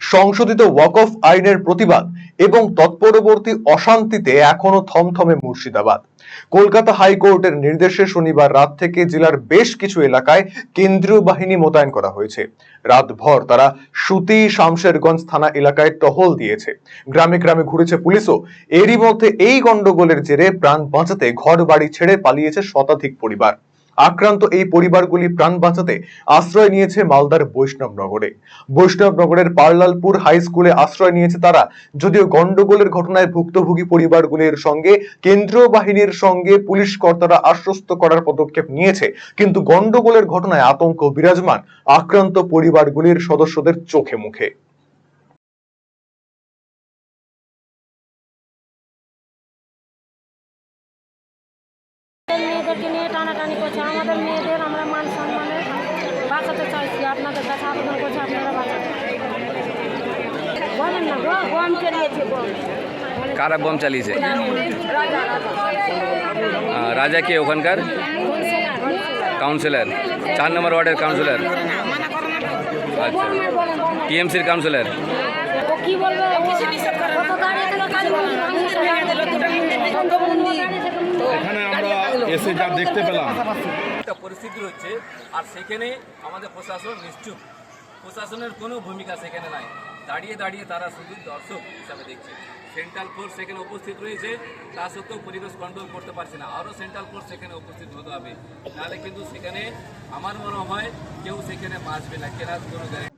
সংশোধিত ওয়াকফ আইনের প্রতিবাদ এবং তৎপরবর্তী অশান্তিতে এখনও থমথমে মুর্শিদাবাদ। কলকাতা হাইকোর্টের নির্দেশে শনিবার রাত থেকে জেলার বেশ কিছু এলাকায় কেন্দ্রীয় বাহিনী মোতায়েন করা হয়েছে। রাতভর তারা সুতি শামশেরগঞ্জ থানা এলাকায় টহল দিয়েছে। গ্রামে গ্রামে ঘুরেছে পুলিশও। এরই মধ্যে এই গন্ডগোলের জেরে প্রাণ বাঁচাতে ঘর বাড়ি ছেড়ে পালিয়েছে শতাধিক পরিবার। আক্রান্ত এই পরিবারগুলি প্রাণ বাঁচাতে আশ্রয় নিয়েছে মালদার বৈষ্ণবনগরে। বৈষ্ণবনগরের পার্লালপুর হাই স্কুলে আশ্রয় নিয়েছে তারা, যদিও গন্ডগোলের ঘটনায় ভুক্তভোগী পরিবারগুলির সঙ্গে, কেন্দ্রীয় বাহিনীর সঙ্গে পুলিশ কর্তারা আশ্বস্ত করার পদক্ষেপ নিয়েছে। কিন্তু গন্ডগোলের ঘটনায় আতঙ্ক বিরাজমান আক্রান্ত পরিবারগুলির সদস্যদের চোখে মুখে। মেয়েদেরকে নিয়ে টানাটানি করছে। আমাদের মেয়েদের আমরা মান সম্মানে বাঁচাতে চাইছি। আপনাদের কাছে আবেদন করছি আপনারা বাঁচাতে বলেন না গো গম চড়িয়েছে গম। কারা বম চালিয়েছে? রাজা কে ওখানকার? কাউন্সিলর। চার নম্বর ওয়ার্ডের কাউন্সিলর। আচ্ছা। টিএমসির কাউন্সিলর। ও কি বলবে ও কত দাঁড়িয়ে থেকে কাজ করবে এখানে আমরা এসে যা দেখতে পেলাম। একটা পরিস্থিতি হচ্ছে আর সেখানে আমাদের প্রশাসন নিশ্চুপ। প্রশাসনের কোনো ভূমিকা সেখানে নাই। দাঁড়িয়ে দাঁড়িয়ে তারা শুধু দর্শক হিসাবে দেখছে। সেন্ট্রাল ফোর্স সেখানে উপস্থিত রয়েছে তা সত্ত্বেও পরিবেশ কন্ট্রোল করতে পারছে না। আরও সেন্ট্রাল ফোর্স সেখানে উপস্থিত হতে হবে। নাহলে কিন্তু সেখানে আমার মনে হয় কেউ সেখানে বাঁচবে না কেনার কোনো গ্যারান্টি